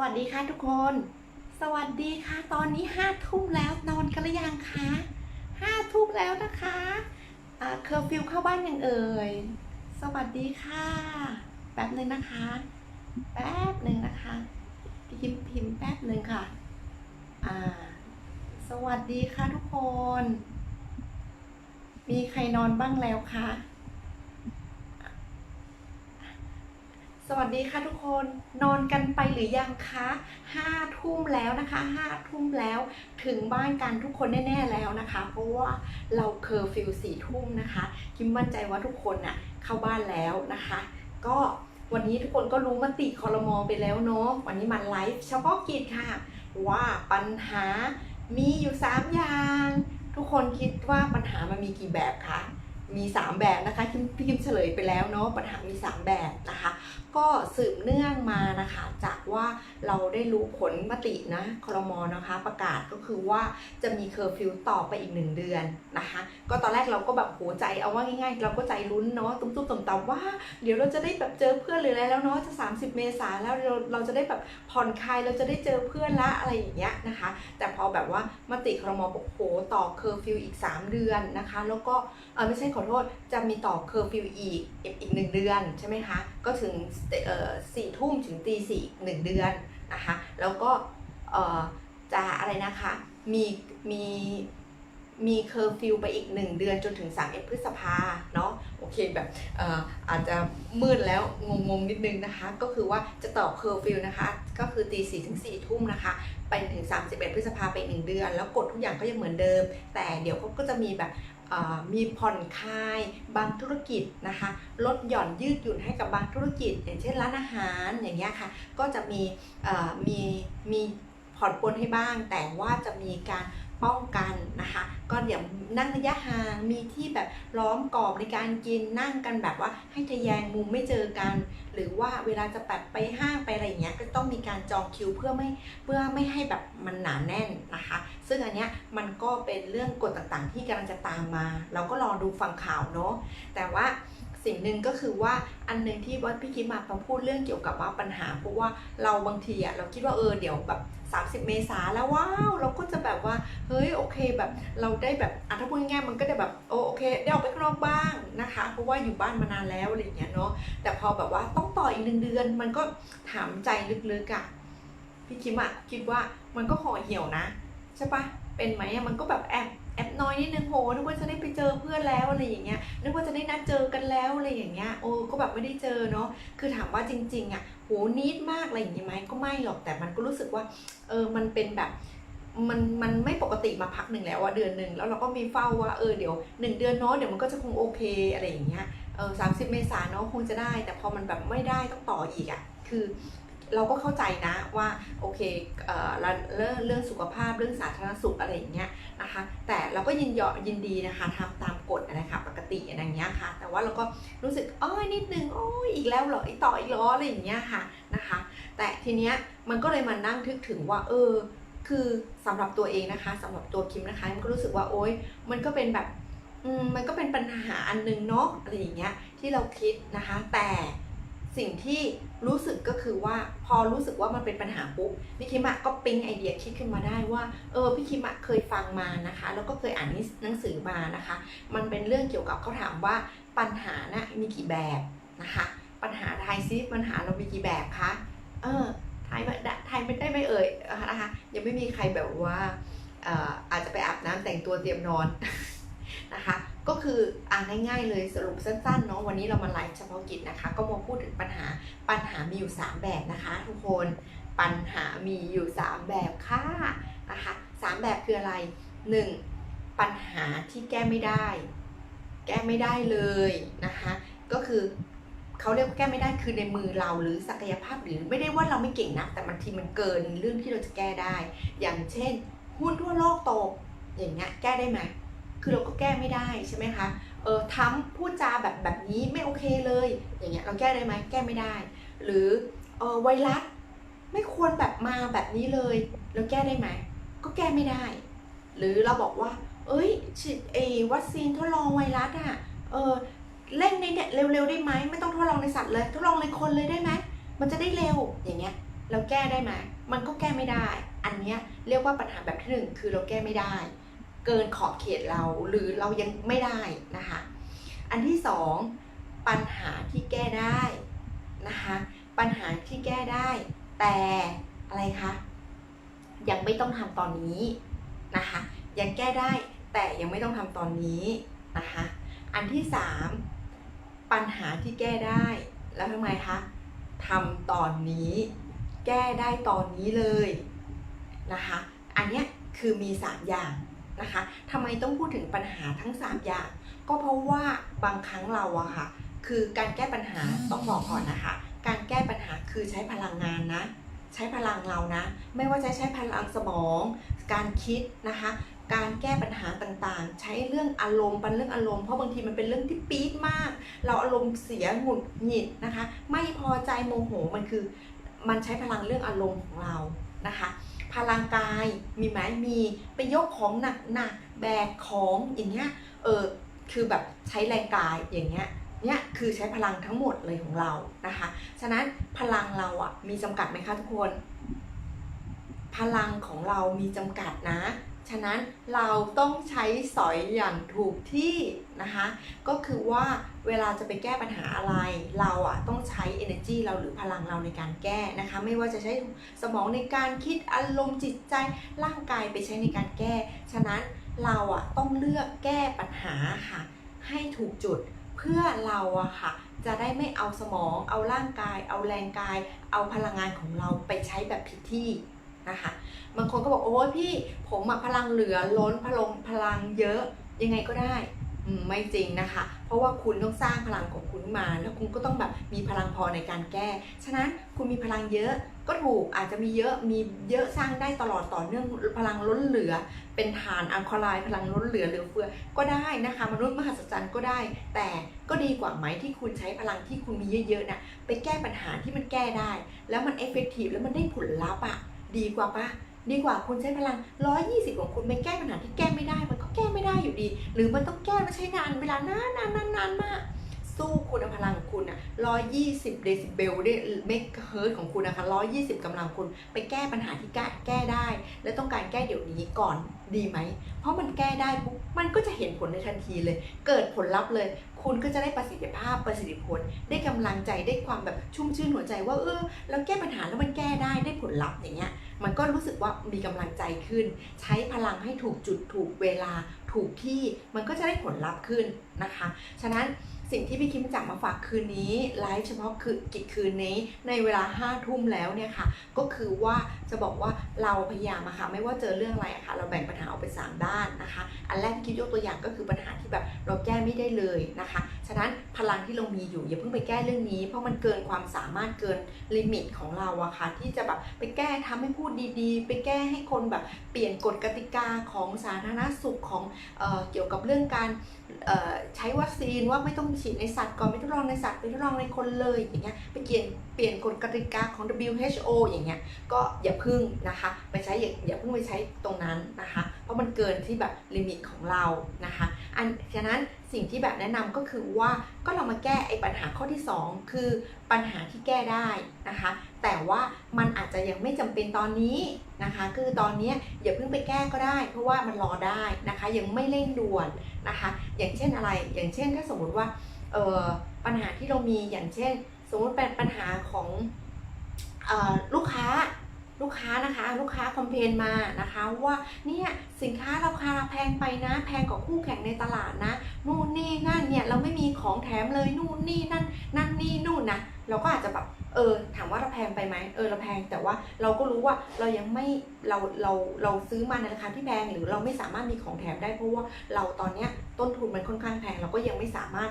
วัสดีค่ะทุกคน สวัสดีค่ะ ตอนนี้ห้าทุ่มแล้วนอนกันหรือยังคะห้าทุ่มแล้วนะคะเคอร์ฟิวเข้าบ้านยังเอ่ย สวัสดีค่ะ แป๊บหนึ่งนะคะ แป๊บหนึ่งนะคะพิมพ์พิมพ์แป๊บหนึ่งค่ะ อ่า สวัสดีค่ะทุกคน มีใครนอนบ้างแล้วคะ สวัสดีค่ะทุกคนนอนกันไปหรือยังคะห้าทุ่มแล้วนะคะห้าทุ่มแล้วถึงบ้านกันทุกคนแน่ๆแล้วนะคะ เพราะว่าเราเคอร์ฟิวสี่ทุ่มนะคะคิมมั่นใจว่าทุกคนน่ะเข้าบ้านแล้วนะคะ ก็วันนี้ทุกคนก็รู้มติคอรมอไปแล้วเนาะวันนี้มาไลฟ์เฉพาะกิจค่ะ ว่าปัญหามีอยู่ 3 อย่าง ทุกคนคิดว่าปัญหามันมีกี่แบบคะมี 3 แบบนะคะคิมพี่คิมเฉลยไปแล้วเนาะปัญหามี 3 แบบนะคะก็สืบเนื่องมานะคะจากว่าเราได้รู้ผลมตินะคอรมอนะคะ ประกาศก็คือว่าจะมีเคอร์ฟิวต่อไปอีกหนึ่งเดือนนะคะ ก็ตอนแรกเราก็แบบโหใจเอาว่าง่ายๆ เราก็ใจลุ้นเนาะตุ้มๆต่ำๆว่า เดี๋ยวเราจะได้แบบเจอเพื่อนหรืออะไรแล้วเนาะจะ 30 เมษาแล้วเราเราจะได้แบบผ่อนคลายเราจะได้เจอเพื่อนละอะไรอย่างเงี้ยนะคะ แต่พอแบบว่ามติครมอบอกโหต่อเคอร์ฟิวอีก 3 เดือนนะคะ แล้วก็เออไม่ใช่ขอโทษจะมีต่อเคอร์ฟิวอีกอีกหนึ่งเดือนใช่ไหมคะก็ถึงสี่ทุ่มถึงตีสี่หนึ่งเดือนนะคะแล้วก็จะอะไรนะคะมีมีมีเคอร์ฟิวไปอีก 1 เดือนจนถึง 31 พฤษภาเนาะโอเคแบบเอ่อาจจะมืดแล้วงงๆนิดนึงนะคะ ก็คือว่าจะต่อเคอร์ฟิวนะคะ ก็คือตีสี่ถึงสี่ทุ่มนะคะ ไปถึง 31 พฤษภาไปหนึ่งเดือน แล้วกฎทุกอย่างก็ยังเหมือนเดิม แต่เดี๋ยวก็จะมีแบบ มีผ่อนคลายบางธุรกิจนะคะลดหย่อนยืดหยุ่นให้กับบางธุรกิจ อย่างเช่นร้านอาหารอย่างเงี้ยค่ะก็จะมีมีมี ผ่อนปลนให้บ้าง แต่ว่าจะมีการป้องกันนะคะ ก็เดี๋ยวนั่งระยะห่างมีที่แบบล้อมกรอบในการกินนั่งกันแบบว่าให้ทะแยงมุมไม่เจอกัน หรือว่าเวลาจะแบบไปห้างไปอะไรอย่างเงี้ยก็ต้องมีการจองคิวเพื่อไม่เพื่อไม่ให้แบบมันหนาแน่นนะคะ ซึ่งอันเนี้ยมันก็เป็นเรื่องกฎต่างๆ ที่กำลังจะตามมา เราก็รอดูฟังข่าวเนาะแต่ว่า สิ่งหนึ่งก็คือว่าอันหนึ่งที่วัดพี่คิดมาพูดเรื่องเกี่ยวกับว่าปัญหา เพราะว่าเราบางทีอะเราคิดว่าเออเดี๋ยวแบบ 30 เมษาแล้วว้าวเราก็จะแบบว่าเฮ้ยโอเคแบบเราได้แบบอะถ้าพูดง่ายๆมันก็จะแบบโอโอเคได้ออกไปข้างนอกบ้างนะคะ เพราะว่าอยู่บ้านมานานแล้วอะไรอย่างเงี้ยเนาะแต่พอแบบว่าต้องต่ออีกหนึ่งเดือน มันก็ถามใจลึกๆอะพี่คิมอะคิดว่ามันก็ห่อเหี่ยวนะใช่ปะเป็นไหมมันก็แบบแอบ แอบน้อยนิดนึงโหนึกว่าจะได้ไปเจอเพื่อนแล้วอะไรอย่างเงี้ยนึกว่าจะได้นัดเจอกันแล้วอะไรอย่างเงี้ยโอ้ก็แบบไม่ได้เจอเนาะคือถามว่าจริงๆอะโหนิดมากอะไรอย่างงี้ไหมก็ไม่หรอกแต่มันก็รู้สึกว่าเออมันเป็นแบบมันมันไม่ปกติมาพักหนึ่งแล้วอะเดือนหนึ่งแล้วเราก็มีเฝ้าว่าเออเดี๋ยวหนึ่งเดือนเนาะเดี๋ยวมันก็จะคงโอเคอะไรอย่างเงี้ยเออสามสิบเมษาเนาะคงจะได้ แต่พอมันแบบไม่ได้ต้องต่ออีกอะคือ เราก็เข้าใจนะว่าโอเคเเรื่องเรื่องสุขภาพเรื่องสาธารณสุขอะไรอย่างเงี้ยนะคะแต่เราก็ยินยอยินดีนะคะทำตามกฎนะคะปกติอะไรอย่างเงี้ยค่ะแต่ว่าเราก็รู้สึกอ้อยนิดนึงโอ้ยอีกแล้วเหรออีกต่ออีกเหรออะไรอย่างเงี้ยค่ะนะคะแต่ทีเนี้ยมันก็เลยมานั่งทึกถึงว่าเออคือสำหรับตัวเองนะคะสำหรับตัวคิมนะคะมันก็รู้สึกว่าโอ๊ยมันก็เป็นแบบมมันก็เป็นปัญหาอันนึงเนาะอะไรอย่างเงี้ยที่เราคิดนะคะแต่ สิ่งที่รู้สึกก็คือว่าพอรู้สึกว่ามันเป็นปัญหาปุ๊บพี่คิมอะก็ปิ๊งไอเดียคิดขึ้นมาได้ว่าเออพี่คิมอะเคยฟังมานะคะ แล้วก็เคยอ่านหนังสือมานะคะ มันเป็นเรื่องเกี่ยวกับเขาถามว่าปัญหานะมีกี่แบบนะคะ ปัญหาไทยซิปัญหาเรามีกี่แบบคะเออไทยไม่ได้ไทยไม่ได้ไม่เอ่ยนะคะยังไม่มีใครแบบว่าเอ่ออาจจะไปอาบน้ำแต่งตัวเตรียมนอนนะคะ ก็คืออ่าง่ายๆเลยสรุปสั้นๆเนาะวันนี้เรามาไลฟ์เฉพาะกิจนะคะ ก็มาพูดถึงปัญหาปัญหามีอยู่ 3 แบบนะคะ ทุกคนปัญหามีอยู่ 3 แบบค่ะนะคะสามแบบคืออะไร 1. ปัญหาที่แก้ไม่ได้ แก้ไม่ได้เลยนะคะก็คือเขาเรียกแก้ไม่ได้คือในมือเราหรือศักยภาพหรือไม่ได้ว่าเราไม่เก่งนะแต่บางทีมันเกินเรื่องที่เราจะแก้ได้ อย่างเช่น หุ้นทั่วโลกตกอย่างเงี้ยแก้ได้ไหม คือเราก็แก้ไม่ได้ใช่ไหมคะ เออทำพูดจาแบบแบบนี้ไม่โอเคเลย อย่างเงี้ยเราแก้ได้ไหมแก้ไม่ได้ หรือเออไวรัสไม่ควรแบบมาแบบนี้เลย เราแก้ได้ไหมก็แก้ไม่ได้ หรือเราบอกว่า เอ้ยฉีดเอวัคซีนทดลองไวรัสอะเออเร่งในเนี่ยเร็วๆได้ไหมไม่ต้องทดลองในสัตว์เลยทดลองในคนเลยได้ไหมมันจะได้เร็วอย่างเงี้ยเราแก้ได้ไหมมันก็แก้ไม่ได้ อันเนี้ยเรียกว่าปัญหาแบบที่หนึ่งคือเราแก้ไม่ได้ เกินขอบเขตเราหรือเรายังไม่ได้นะคะ อันที่สองปัญหาที่แก้ได้นะคะปัญหาที่แก้ได้ แต่อะไรคะยังไม่ต้องทำตอนนี้นะคะยังแก้ได้แต่ยังไม่ต้องทำตอนนี้นะคะอันที่สามปัญหาที่แก้ได้ แล้วทำไงคะทำตอนนี้แก้ได้ตอนนี้เลยนะคะ อันเนี้ยคือมี 3 อย่าง นะคะทำไมต้องพูดถึงปัญหาทั้ง 3 อย่าง ก็เพราะว่าบางครั้งเราอะค่ะ คือการแก้ปัญหาต้องบอกก่อนนะคะ การแก้ปัญหาคือใช้พลังงานนะ ใช้พลังเรานะ ไม่ว่าจะใช้พลังสมอง การคิดนะคะ การแก้ปัญหาต่างๆ ใช้เรื่องอารมณ์เป็นเรื่องอารมณ์เพราะบางทีมันเป็นเรื่องที่ปี๊ดมาก เราอารมณ์เสียหงุดหงิดนะคะ ไม่พอใจโมโหมันคือ มันใช้พลังเรื่องอารมณ์ของเรา นะคะพลังกายมีไหมมีไปยกของหนักๆแบกของอย่างเงี้ยเออคือแบบใช้แรงกายอย่างเงี้ยเนี่ยคือใช้พลังทั้งหมดเลยของเรานะคะ ฉะนั้นพลังเราอะมีจำกัดไหมคะทุกคน พลังของเรามีจำกัดนะ ฉะนั้นเราต้องใช้สอยอย่างถูกที่นะคะ ก็คือว่าเวลาจะไปแก้ปัญหาอะไร เราอะต้องใช้ energy เราหรือพลังเราในการแก้นะคะ ไม่ว่าจะใช้สมองในการคิดอารมณ์จิตใจร่างกายไปใช้ในการแก้ ฉะนั้นเราอะต้องเลือกแก้ปัญหาค่ะ ให้ถูกจุดเพื่อเราอะค่ะจะได้ไม่เอาสมอง เอาร่างกาย เอาแรงกาย เอาพลังงานของเราไปใช้แบบผิดที่ นะคะบางคนก็บอกโอ้ยพี่ผมพลังเหลือล้นพลังพลังเยอะยังไงก็ได้ไม่จริงนะคะ เพราะว่าคุณต้องสร้างพลังของคุณมา แล้วคุณก็ต้องแบบมีพลังพอในการแก้ ฉะนั้นคุณมีพลังเยอะก็ถูกอาจจะมีเยอะมีเยอะสร้างได้ตลอดต่อเนื่องพลังล้นเหลือ เป็นฐานอัลคาไลน์พลังล้นเหลือเหลือเฟือก็ได้นะคะ มนุษย์มหัศจรรย์ก็ได้ แต่ก็ดีกว่าไหมที่คุณใช้พลังที่คุณมีเยอะๆนะไปแก้ปัญหาที่มันแก้ได้ แล้วมันเอฟเฟกตีฟแล้วมันได้ผลลัพธ์อะ ดีกว่าปะดีกว่าคุณใช้พลัง 120 ของคุณไปแก้ปัญหาที่แก้ไม่ได้ มันก็แก้ไม่ได้อยู่ดี หรือมันต้องแก้มาใช้นานเวลานานนานนานนานมาก สู้คุณเอาพลังของคุณอะ120 เดซิเบลได้เมกเฮิร์ตของคุณนะคะ 120กำลังคุณไปแก้ปัญหาที่แก้แก้ได้ และต้องการแก้เดี๋ยวนี้ก่อนดีไหม เพราะมันแก้ได้ปุ๊บมันก็จะเห็นผลในทันทีเลย เกิดผลลัพธ์เลย คุณก็จะได้ประสิทธิภาพประสิทธิผล ได้กำลังใจได้ความแบบชุ่มชื่นหัวใจว่าเออเราแก้ปัญหาแล้วมันแก้ได้ได้ผลลัพธ์อย่างเงี้ยมันก็รู้สึกว่ามีกำลังใจขึ้น ใช้พลังให้ถูกจุดถูกเวลาถูกที่มันก็จะได้ผลลัพธ์ขึ้นนะคะ ฉะนั้น สิ่งที่พี่คิมจักมาฝากคืนนี้ไลฟ์เฉพาะคือกิจคืนนี้ในเวลา5้าทุ่มแล้วเนี่ยค่ะ ก็คือว่าจะบอกว่าเราพยายามอะค่ะไม่ว่าเจอเรื่องอะไรอะค่ะ เราแบ่งปัญหาออกเป็นสามด้านนะคะ อันแรกที่คิดยกตัวอย่างก็คือปัญหาที่แบบเราแก้ไม่ได้เลยนะคะ ฉะนั้นพลังที่เรามีอยู่อย่าเพิ่งไปแก้เรื่องนี้ เพราะมันเกินความสามารถเกินลิมิตของเราอะค่ะที่จะแบบไปแก้ทำให้พูดดีๆ ไปแก้ให้คนแบบเปลี่ยนกฎกติกาของสาธารณสุขของเออเกี่ยวกับเรื่องการ ใช้วัคซีนว่าไม่ต้องฉีดในสัตว์ก่อนไม่ทดลองในสัตว์ไปทดลองในคนเลยอย่างเงี้ยไปเปลี่ยนเปลี่ยนกฎกติกาของ WHO อย่างเงี้ยก็อย่าพึ่งนะคะไปใช้อย่าอย่าเพิ่งไปใช้ตรงนั้นนะคะ เพราะมันเกินที่แบบลิมิตของเรานะคะ อันฉะนั้นสิ่งที่แบบแนะนำก็คือว่าก็เรามาแก้ไอ้ปัญหาข้อที่ 2 คือปัญหาที่แก้ได้นะคะ แต่ว่ามันอาจจะยังไม่จำเป็นตอนนี้นะคะ คือตอนนี้อย่าเพิ่งไปแก้ก็ได้ เพราะว่ามันรอได้นะคะ ยังไม่เร่งด่วนนะคะ อย่างเช่นอะไร อย่างเช่นถ้าสมมติว่าเออปัญหาที่เรามีอย่างเช่น สมมติเป็นปัญหาของออลูกค้า ค้านะคะ ลูกค้าคอมเพลนมานะคะว่าเนี่ยสินค้าราคาแพงไปนะ แพงกว่าคู่แข่งในตลาดนะนู่นนี่นั่นเนี่ยเราไม่มีของแถมเลยนู่นนี่นั่นนั่นนี่นู่นนะเราก็อาจจะแบบเออถามว่าเราแพงไปไหมเออเราแพงแต่ว่าเราก็รู้ว่าเรายังไม่เราเราเราซื้อมาในราคาที่แพงหรือเราไม่สามารถมีของแถมได้เพราะว่าเราตอนเนี้ยต้นทุนมันค่อนข้างแพงเราก็ยังไม่สามารถ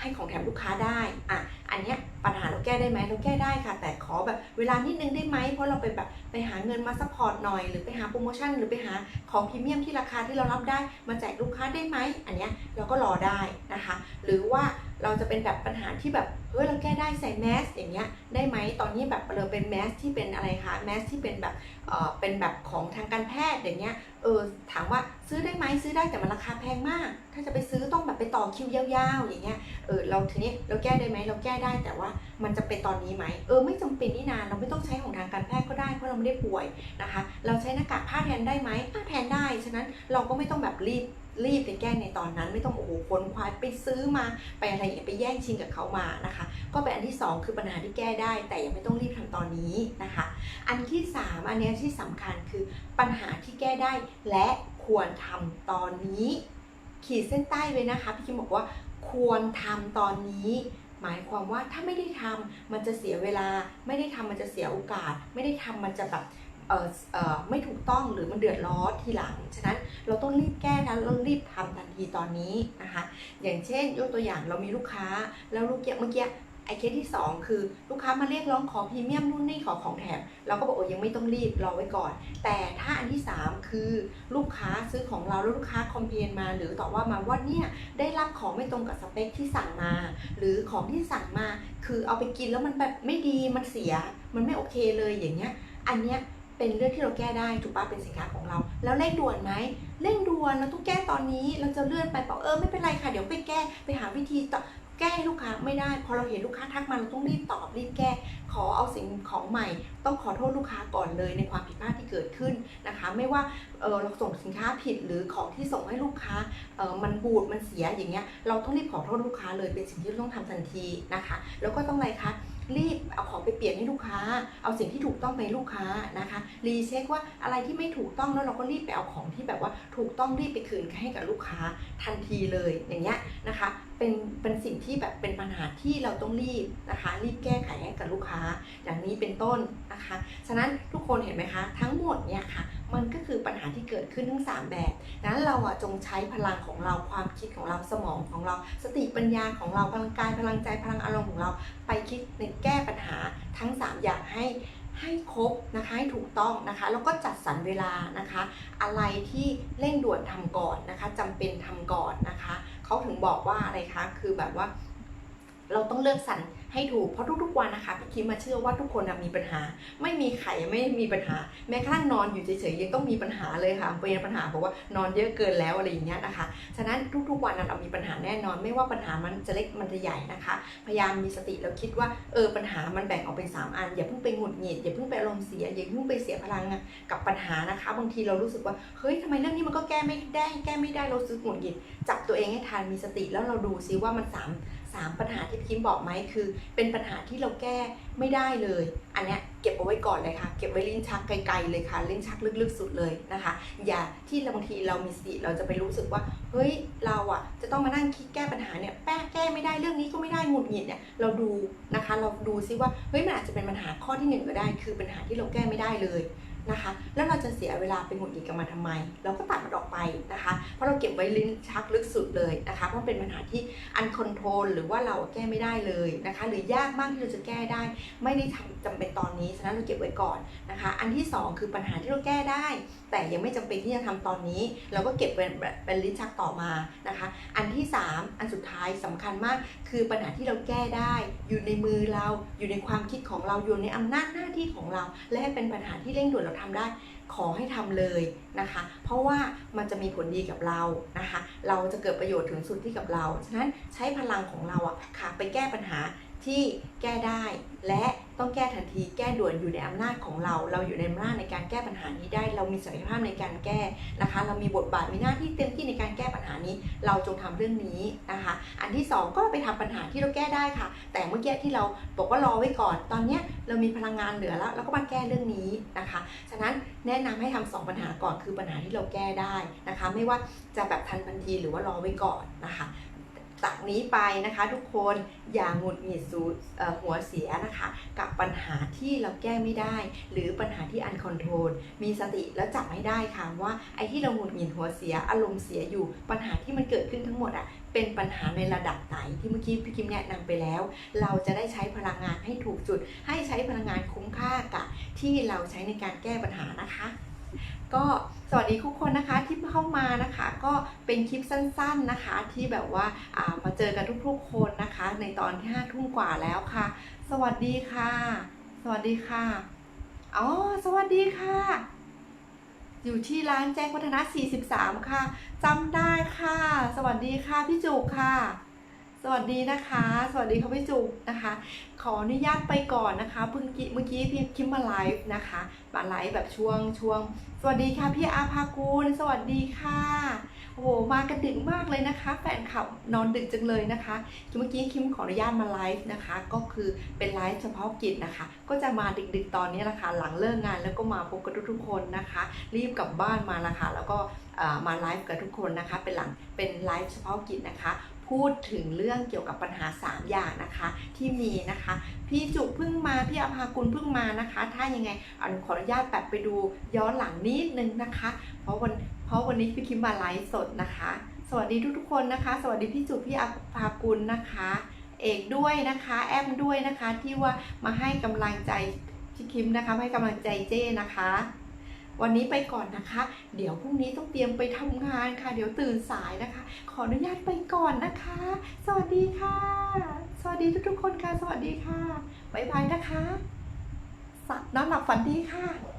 ให้ของแถมลูกค้าได้อะอันเนี้ยปัญหาเราแก้ได้ไหมเราแก้ได้ค่ะ แต่ขอแบบเวลานิดนึงได้ไหมเพราะเราไปแบบไปหาเงินมาซัพพอร์ตหน่อยหรือไปหาโปรโมชั่นหรือไปหาของพรีเมียมที่ราคาที่เรารับได้มาแจกลูกค้าได้ไหมอันเนี้ยเราก็รอได้นะคะ หรือว่าเราจะเป็นแบบปัญหาที่แบบเฮ้ยเราแก้ได้ใส่แมสอย่างเงี้ยได้ไหมตอนนี้แบบเราเป็นแมสที่เป็นอะไรคะแมสที่เป็นแบบเออเป็น็นแบบของทางการแพทย์อย่างเงี้ย เออถามว่าซื้อได้ไหมซื้อได้แต่มันราคาแพงมาก ถ้าจะไปซื้อต้องแบบไปต่อคิวยาวๆอย่างเงี้ย เออเราทีนี้เราแก้ได้ไหมเราแก้ได้แต่ว่ามันจะเป็นตอนนี้ไหมเออไม่จำเป็นนี่นานเราไม่ต้องใช้ของทางการแพทย์ก็ได้เพราะเราไม่ได้ป่วยนะคะ เราใช้หน้ากากผ้าแทนได้ไหมผ้าแทนได้ฉะนั้นเราก็ไม่ต้องแบบรีบ รีบไปแก้ในตอนนั้น ไม่ต้องโอ้โหคนควายไปซื้อมาไปอะไรอย่างเงี้ยไปแย่งชิงกับเขามานะคะ ก็เป็นอันที่สองคือปัญหาที่แก้ได้ แต่ยังไม่ต้องรีบทำตอนนี้นะคะ อันที่สามอันเนี้ยที่สำคัญคือปัญหาที่แก้ได้และควรทำตอนนี้ ขีดเส้นใต้เลยนะคะพี่คิมบอกว่าควรทำตอนนี้หมายความว่าถ้าไม่ได้ทำมันจะเสียเวลา ไม่ได้ทำมันจะเสียโอกาส ไม่ได้ทำมันจะแบบ ไม่ถูกต้องหรือมันเดือดร้อนทีหลัง ฉะนั้นเราต้องรีบแก้นะเรารีบทำทันทีตอนนี้นะคะ อย่างเช่น ยกตัวอย่างเรามีลูกค้าแล้วลูกเกี้ยเมื่อกี้ไอ้เคสที่ 2 คือลูกค้ามาเรียกร้องขอพรีเมียมนู่นนี่ขอของแถมเราก็บอกโอ้ยังไม่ต้องรีบรอไว้ก่อน แต่ถ้าอันที่ 3 คือลูกค้าซื้อของเราแล้วลูกค้าคอมเพลนมา หรือต่อว่ามาว่าเนี่ยได้รับของไม่ตรงกับสเปคที่สั่งมา หรือของที่สั่งมา คือเอาไปกินแล้วมันแบบไม่ดีมันเสีย มันไม่โอเคเลยอย่างเงี้ยอันเนี้ย เป็นเรื่องที่เราแก้ได้ถูกปะเป็นสินค้าของเรา แล้วเร่งด่วนไหมเร่งด่วนเราต้องแก้ตอนนี้เราจะเลื่อนไปบอกเออไม่เป็นไรค่ะเดี๋ยวไปแก้ไปหาวิธีต่อแก้ให้ลูกค้าไม่ได้พอเราเห็นลูกค้าทักมาเราต้องรีบตอบรีบแก้ ขอเอาสิ่งของใหม่ ต้องขอโทษลูกค้าก่อนเลยในความผิดพลาดที่เกิดขึ้นนะคะ ไม่ว่าเออเราส่งสินค้าผิดหรือของที่ส่งให้ลูกค้าเออมันบูดมันเสียอย่างเงี้ยเราต้องรีบขอโทษลูกค้าเลยเป็นสิ่งที่เราต้องทำทันทีนะคะ แล้วก็ต้องอะไรคะ รีบเอาของไปเปลี่ยนให้ลูกค้า เอาสิ่งที่ถูกต้องไปลูกค้านะคะรีเช็คว่าอะไรที่ไม่ถูกต้องแล้วเราก็รีบไปเอาของที่แบบว่าถูกต้องรีบไปคืนให้กับลูกค้าทันทีเลยอย่างเงี้ยนะคะเป็นเป็นสิ่งที่แบบเป็นปัญหาที่เราต้องรีบนะคะรีบแก้ไขให้กับลูกค้า อย่างนี้เป็นต้นนะคะ ฉะนั้นทุกคนเห็นไหมคะ ทั้งหมดเนี่ยค่ะ มันก็คือปัญหาที่เกิดขึ้นทั้ง 3 แบบดังนั้นเราอะจงใช้พลังของเราความคิดของเราสมองของเรา สติปัญญาของเราพลังกายพลังใจพลังอารมณ์ของเรา ไปคิดในแก้ปัญหาทั้ง 3 อย่างให้ให้ครบนะคะให้ถูกต้องนะคะ แล้วก็จัดสรรเวลานะคะ อะไรที่เร่งด่วนทำก่อนนะคะจำเป็นทำก่อนนะคะเขาถึงบอกว่าอะไรคะคือแบบว่า เราต้องเลือกสรร ให้ถูกเพราะทุกๆวันนะคะพี่คิมมาเชื่อว่าทุกคนมีปัญหา ไม่มีใครไม่มีปัญหา แม้กระทั่งนอนอยู่เฉยๆยังต้องมีปัญหาเลยค่ะเป็นปัญหาบอกว่านอนเยอะเกินแล้วอะไรอย่างเงี้ยนะคะฉะนั้นทุกๆวันนั้นเรามีปัญหาแน่นอน ไม่ว่าปัญหามันจะเล็กมันจะใหญ่นะคะ พยายามมีสติแล้วคิดว่าเออปัญหามันแบ่งออกเป็น 3 อัน อย่าเพิ่งไปหงุดหงิดอย่าเพิ่งไปอารมณ์เสียอย่าเพิ่งไปเสียพลังกับปัญหานะคะ บางทีเรารู้สึกว่าเฮ้ยทำไมเรื่องนี้มันก็แก้ไม่ได้ แก้ไม่ได้เราซื้อหงุดหงิดจับตัวเองให้ทันมีสติแล้วเราดูซิว่ามันสามสามปัญหาที่พี่คิมบอกไหมคือ เป็นปัญหาที่เราแก้ไม่ได้เลย อันเนี้ยเก็บเอาไว้ก่อนเลยค่ะ เก็บไว้ลิ้นชักไกลๆเลยค่ะลิ้นชักลึกๆสุดเลยนะคะ อย่าที่เราบางทีเรามีสติเราจะไปรู้สึกว่า เฮ้ยเราอะจะต้องมานั่งคิดแก้ปัญหาเนี่ยแป้แก้ไม่ได้เรื่องนี้ก็ไม่ได้หงุดหงิดเนี่ยเราดูนะคะ เราดูซิว่าเฮ้ยมันอาจจะเป็นปัญหาข้อที่หนึ่งก็ได้ คือปัญหาที่เราแก้ไม่ได้เลย นะคะ แล้วเราจะเสียเวลาไปหงุดหงิดกับมันทำไม เราก็ตัดมันออกไปนะคะ เพราะเราเก็บไว้ลิ้นชักลึกสุดเลยนะคะ เพราะเป็นปัญหาที่อันคอนโทรลหรือว่าเราแก้ไม่ได้เลยนะคะ หรือยากมากที่เราจะแก้ได้ ไม่ได้ทำจำเป็นตอนนี้ ฉะนั้นเราเก็บไว้ก่อนนะคะ อันที่สองคือปัญหาที่เราแก้ได้ แต่ยังไม่จำเป็นที่จะทำตอนนี้ เราก็เก็บเป็นเป็นลิ้นชักต่อมานะคะ อันที่สามอันสุดท้ายสำคัญมาก คือปัญหาที่เราแก้ได้ อยู่ในมือเรา อยู่ในความคิดของเรา อยู่ในอำนาจหน้าที่ของเรา และเป็นปัญหาที่เร่งด่วนเราทำได้ขอให้ทำเลยนะคะ เพราะว่ามันจะมีผลดีกับเรานะคะ เราจะเกิดประโยชน์ถึงสุดที่กับเรา ฉะนั้นใช้พลังของเราอะค่ะไปแก้ปัญหา ที่แก้ได้ และต้องแก้ทันทีแก้ด่วนอยู่ในอำนาจของเรา เราอยู่ในอำนาจในการแก้ปัญหานี้ได้ เรามีศักยภาพในการแก้นะคะ เรามีบทบาทมีหน้าที่เต็มที่ในการแก้ปัญหานี้ เราจงทำเรื่องนี้นะคะ อันที่สองก็ไปทำปัญหาที่เราแก้ได้ค่ะ แต่เมื่อกี้ที่เราบอกว่ารอไว้ก่อน ตอนเนี้ยเรามีพลังงานเหลือแล้วเราก็มาแก้เรื่องนี้นะคะ ฉะนั้นแนะนำให้ทำสองปัญหาก่อนคือปัญหาที่เราแก้ได้นะคะ ไม่ว่าจะแบบทันทันทีหรือว่ารอไว้ก่อนนะคะ จากนี้ไปนะคะ ทุกคนอย่าหงุดหงิดสูหัวเสียนะคะ กับปัญหาที่เราแก้ไม่ได้ หรือปัญหาที่อันคอนโทรลมีสติแล้วจับให้ได้ค่ะว่าไอ้ที่เราหงุดหงิดหัวเสียอารมณ์เสียอยู่ปัญหาที่มันเกิดขึ้นทั้งหมดอะเป็นปัญหาในระดับไหนที่เมื่อกี้พี่คิมแนะนำไปแล้ว เราจะได้ใช้พลังงานให้ถูกจุด ให้ใช้พลังงานคุ้มค่ากับที่เราใช้ในการแก้ปัญหานะคะ ก็สวัสดีทุกคนนะคะที่เข้ามานะคะ ก็เป็นคลิปสั้นๆนะคะ ที่แบบว่าามาเจอกันทุกๆคนนะคะ ในตอนที่ห้าทุ่มกว่าแล้วค่ะ สวัสดีค่ะ สวัสดีค่ะอ๋อสวัสดีค่ะ อยู่ที่ร้านแจ้งวัฒนะ 43 ค่ะจำได้ค่ะ สวัสดีค่ะพี่จุกค่ะ สวัสดีนะคะ สวัสดีค่ะพี่จุกนะคะ ขออนุญาตไปก่อนนะคะเพิ่งเมื่อกี้พี่คิมมาไลฟ์นะคะมาไลฟ์แบบช่วงช่วง สวัสดีค่ะพี่อาภากูลสวัสดีค่ะโอ้โหมากันดึกมากเลยนะคะ แฟนคลับนอนดึกจังเลยนะคะเมื่อกี้คิมขออนุญาตมาไลฟ์นะคะ ก็คือเป็นไลฟ์เฉพาะกิจนะคะ ก็จะมาดึกๆตอนนี้แหละค่ะหลังเลิกงานแล้วก็มาพบกับทุกๆคนนะคะ รีบกลับบ้านมาละค่ะแล้วก็มาไลฟ์กับทุกคนนะคะ เป็นหลังเป็นไลฟ์เฉพาะกิจนะคะ พูดถึงเรื่องเกี่ยวกับปัญหา 3 อย่างนะคะ ที่มีนะคะ พี่จุกเพิ่งมา พี่อภากุลเพิ่งมานะคะ ถ้ายังไงอันขออนุญาตแบบไปดูย้อนหลังนิดนึงนะคะ เพราะวันเพราะวันนี้พี่คิมมาไลฟ์สดนะคะ สวัสดีทุกๆคนนะคะ สวัสดีพี่จุกพี่อภากุลนะคะ เอกด้วยนะคะแอมด้วยนะคะที่ว่ามาให้กำลังใจพี่คิมนะคะให้กำลังใจเจ้นะคะ วันนี้ไปก่อนนะคะ เดี๋ยวพรุ่งนี้ต้องเตรียมไปทำงานค่ะ เดี๋ยวตื่นสายนะคะ ขออนุญาตไปก่อนนะคะ สวัสดีค่ะ สวัสดีทุกๆคนค่ะ สวัสดีค่ะ บ๊ายบายนะคะสนอนหลับฝันดีค่ะ